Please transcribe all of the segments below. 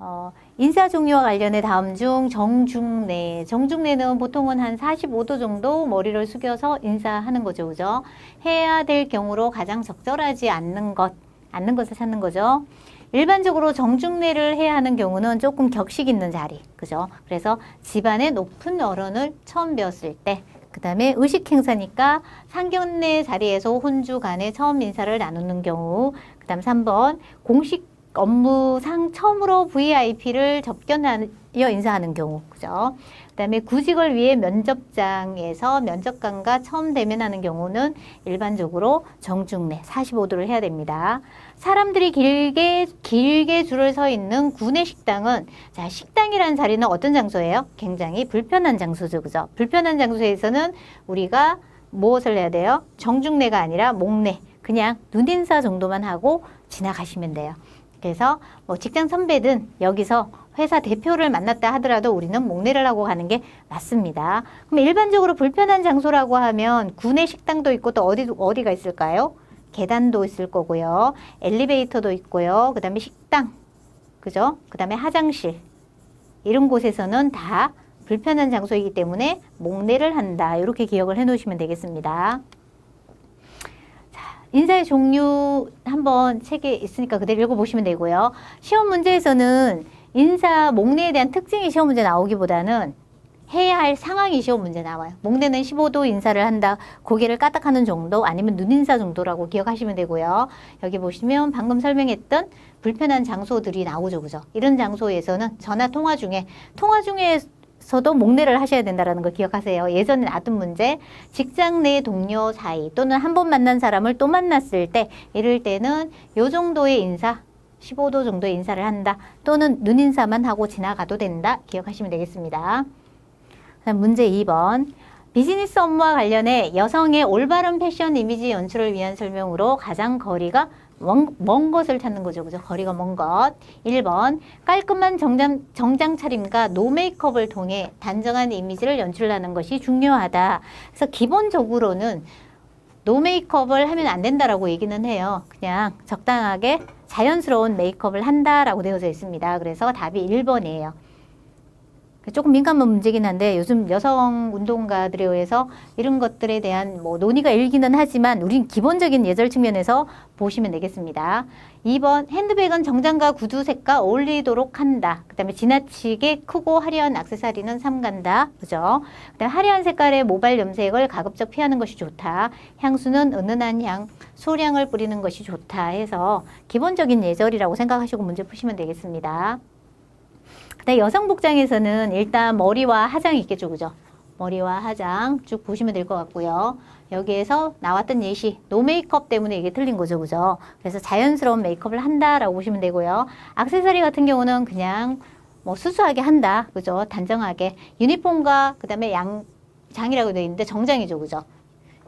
어, 인사 종류와 관련해 다음 중 정중래. 정중래는 보통은 한 45도 정도 머리를 숙여서 인사하는 거죠. 그죠? 해야 될 경우로 가장 적절하지 않는 것, 않는 것을 찾는 거죠. 일반적으로 정중례를 해야 하는 경우는 조금 격식 있는 자리. 그죠? 그래서 집안의 높은 어른을 처음 뵈었을 때, 그 다음에 의식 행사니까 상견례 자리에서 혼주 간에 처음 인사를 나누는 경우, 그 다음 3번 공식 업무상 처음으로 VIP를 접견하여 인사하는 경우, 그죠? 그다음에 구직을 위해 면접장에서 면접관과 처음 대면하는 경우는 일반적으로 정중례 45도를 해야 됩니다. 사람들이 길게 길게 줄을 서 있는 구내 식당은 자 식당이라는 자리는 어떤 장소예요? 굉장히 불편한 장소죠, 그죠? 불편한 장소에서는 우리가 무엇을 해야 돼요? 정중례가 아니라 목례, 그냥 눈인사 정도만 하고 지나가시면 돼요. 그래서 뭐 직장 선배든 여기서 회사 대표를 만났다 하더라도 우리는 목례를 하고 가는 게 맞습니다. 그럼 일반적으로 불편한 장소라고 하면 구내 식당도 있고 또 어디 어디가 있을까요? 계단도 있을 거고요. 엘리베이터도 있고요. 그다음에 식당. 그죠? 그다음에 화장실. 이런 곳에서는 다 불편한 장소이기 때문에 목례를 한다. 이렇게 기억을 해 놓으시면 되겠습니다. 인사의 종류 한번 책에 있으니까 그대로 읽어보시면 되고요. 시험 문제에서는 인사 목례에 대한 특징이 시험 문제 나오기보다는 해야 할 상황이 시험 문제 나와요. 목례는 15도 인사를 한다. 고개를 까딱하는 정도 아니면 눈인사 정도라고 기억하시면 되고요. 여기 보시면 방금 설명했던 불편한 장소들이 나오죠. 그죠? 이런 장소에서는 전화 통화 중에 통화 중에 서도 목례를 하셔야 된다는 걸 기억하세요. 예전에 나왔던 문제, 직장 내 동료 사이 또는 한 번 만난 사람을 또 만났을 때 이럴 때는 요 정도의 인사, 15도 정도의 인사를 한다. 또는 눈인사만 하고 지나가도 된다. 기억하시면 되겠습니다. 문제 2번. 비즈니스 업무와 관련해 여성의 올바른 패션 이미지 연출을 위한 설명으로 가장 거리가 먼, 먼 것을 찾는 거죠. 그죠? 거리가 먼 것. 1번. 깔끔한 정장, 정장 차림과 노 메이크업을 통해 단정한 이미지를 연출하는 것이 중요하다. 그래서 기본적으로는 노 메이크업을 하면 안 된다라고 얘기는 해요. 그냥 적당하게 자연스러운 메이크업을 한다라고 되어져 있습니다. 그래서 답이 1번이에요. 조금 민감한 문제긴 한데 요즘 여성 운동가들에 의해서 이런 것들에 대한 뭐 논의가 일기는 하지만 우린 기본적인 예절 측면에서 보시면 되겠습니다. 2번 핸드백은 정장과 구두 색과 어울리도록 한다. 그다음에 지나치게 크고 화려한 액세서리는 삼간다. 그죠? 그다음에 화려한 색깔의 모발 염색을 가급적 피하는 것이 좋다. 향수는 은은한 향, 소량을 뿌리는 것이 좋다 해서 기본적인 예절이라고 생각하시고 문제 푸시면 되겠습니다. 근데 여성 복장에서는 일단 머리와 화장이 있겠죠, 그죠? 머리와 화장 쭉 보시면 될 것 같고요. 여기에서 나왔던 예시, 노 메이크업 때문에 이게 틀린 거죠, 그죠? 그래서 자연스러운 메이크업을 한다라고 보시면 되고요. 액세서리 같은 경우는 그냥 뭐 수수하게 한다, 그죠? 단정하게. 유니폼과 그 다음에 양 장이라고 되어 있는데 정장이죠, 그죠?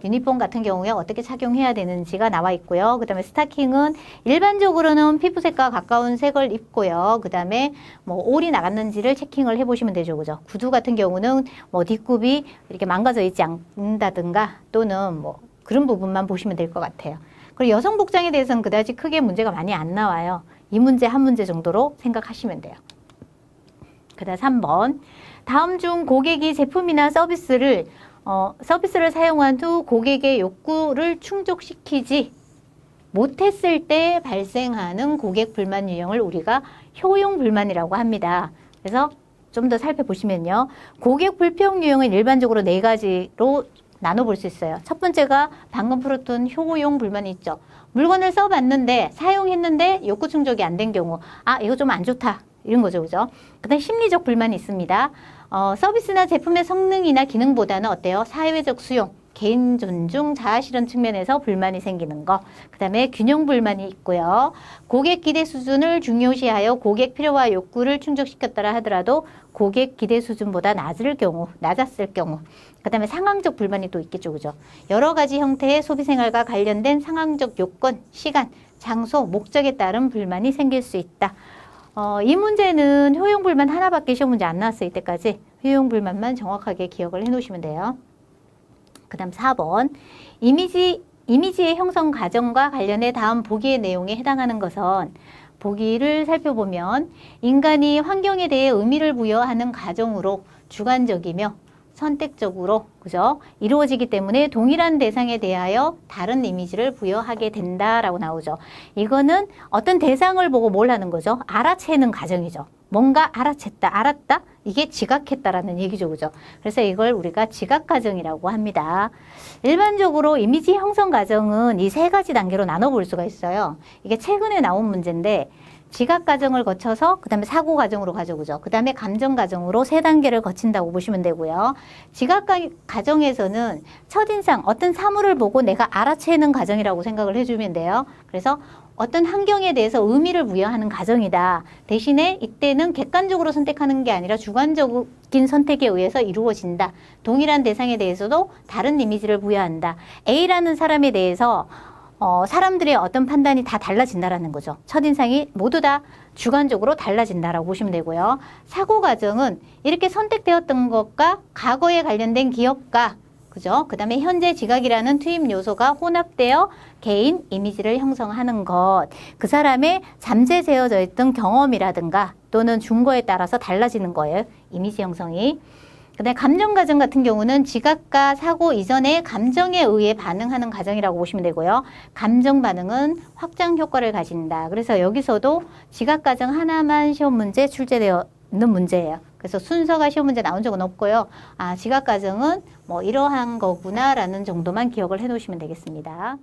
유니폼 같은 경우에 어떻게 착용해야 되는지가 나와 있고요. 그 다음에 스타킹은 일반적으로는 피부색과 가까운 색을 입고요. 그 다음에 뭐 올이 나갔는지를 체킹을 해보시면 되죠. 그죠? 구두 같은 경우는 뭐 뒷굽이 이렇게 망가져 있지 않는다든가 또는 뭐 그런 부분만 보시면 될 것 같아요. 그리고 여성 복장에 대해서는 그다지 크게 문제가 많이 안 나와요. 이 문제 한 문제 정도로 생각하시면 돼요. 그 다음 3번. 다음 중 고객이 제품이나 서비스를 어, 서비스를 사용한 후 고객의 욕구를 충족시키지 못했을 때 발생하는 고객 불만 유형을 우리가 효용 불만이라고 합니다. 그래서 좀 더 살펴보시면요. 고객 불평 유형은 일반적으로 네 가지로 나눠볼 수 있어요. 첫 번째가 방금 풀었던 효용 불만이 있죠. 물건을 써봤는데 사용했는데 욕구 충족이 안 된 경우 아 이거 좀 안 좋다 이런 거죠 그죠 그 다음 심리적 불만이 있습니다 어, 서비스나 제품의 성능이나 기능보다는 어때요 사회적 수용 개인 존중, 자아 실현 측면에서 불만이 생기는 거. 그 다음에 균형 불만이 있고요. 고객 기대 수준을 중요시하여 고객 필요와 욕구를 충족시켰더라 하더라도 고객 기대 수준보다 낮을 경우, 낮았을 경우. 그 다음에 상황적 불만이 또 있겠죠. 그죠? 여러 가지 형태의 소비 생활과 관련된 상황적 요건, 시간, 장소, 목적에 따른 불만이 생길 수 있다. 어, 이 문제는 효용 불만 하나밖에 시험 문제 안 나왔을 이때까지 효용 불만만 정확하게 기억을 해 놓으시면 돼요. 그 다음 4번 이미지, 이미지의 형성 과정과 관련해 다음 보기의 내용에 해당하는 것은 보기를 살펴보면 인간이 환경에 대해 의미를 부여하는 가정으로 주관적이며 선택적으로 그죠 이루어지기 때문에 동일한 대상에 대하여 다른 이미지를 부여하게 된다라고 나오죠. 이거는 어떤 대상을 보고 뭘 하는 거죠? 알아채는 과정이죠. 뭔가 알아챘다, 알았다 이게 지각했다라는 얘기죠, 그죠? 그래서 이걸 우리가 지각 과정이라고 합니다. 일반적으로 이미지 형성 과정은 이 세 가지 단계로 나눠 볼 수가 있어요. 이게 최근에 나온 문제인데 지각 과정을 거쳐서 그다음에 사고 과정으로 가죠, 그죠? 그다음에 감정 과정으로 세 단계를 거친다고 보시면 되고요. 지각 과- 과정에서는 첫인상 어떤 사물을 보고 내가 알아채는 과정이라고 생각을 해주면 돼요. 그래서 어떤 환경에 대해서 의미를 부여하는 과정이다. 대신에 이때는 객관적으로 선택하는 게 아니라 주관적인 선택에 의해서 이루어진다. 동일한 대상에 대해서도 다른 이미지를 부여한다. A라는 사람에 대해서 어, 사람들의 어떤 판단이 다 달라진다라는 거죠. 첫인상이 모두 다 주관적으로 달라진다라고 보시면 되고요. 사고 과정은 이렇게 선택되었던 것과 과거에 관련된 기억과 그죠? 그 다음에 현재 지각이라는 투입 요소가 혼합되어 개인 이미지를 형성하는 것. 그 사람의 잠재되어져 있던 경험이라든가 또는 준거에 따라서 달라지는 거예요. 이미지 형성이. 그다음에 감정 과정 같은 경우는 지각과 사고 이전의 감정에 의해 반응하는 과정이라고 보시면 되고요. 감정 반응은 확장 효과를 가진다. 그래서 여기서도 지각 과정 하나만 시험 문제 출제되어 있는 문제예요. 그래서 순서가 시험 문제 나온 적은 없고요. 아, 지각 과정은 뭐 이러한 거구나라는 정도만 기억을 해 놓으시면 되겠습니다.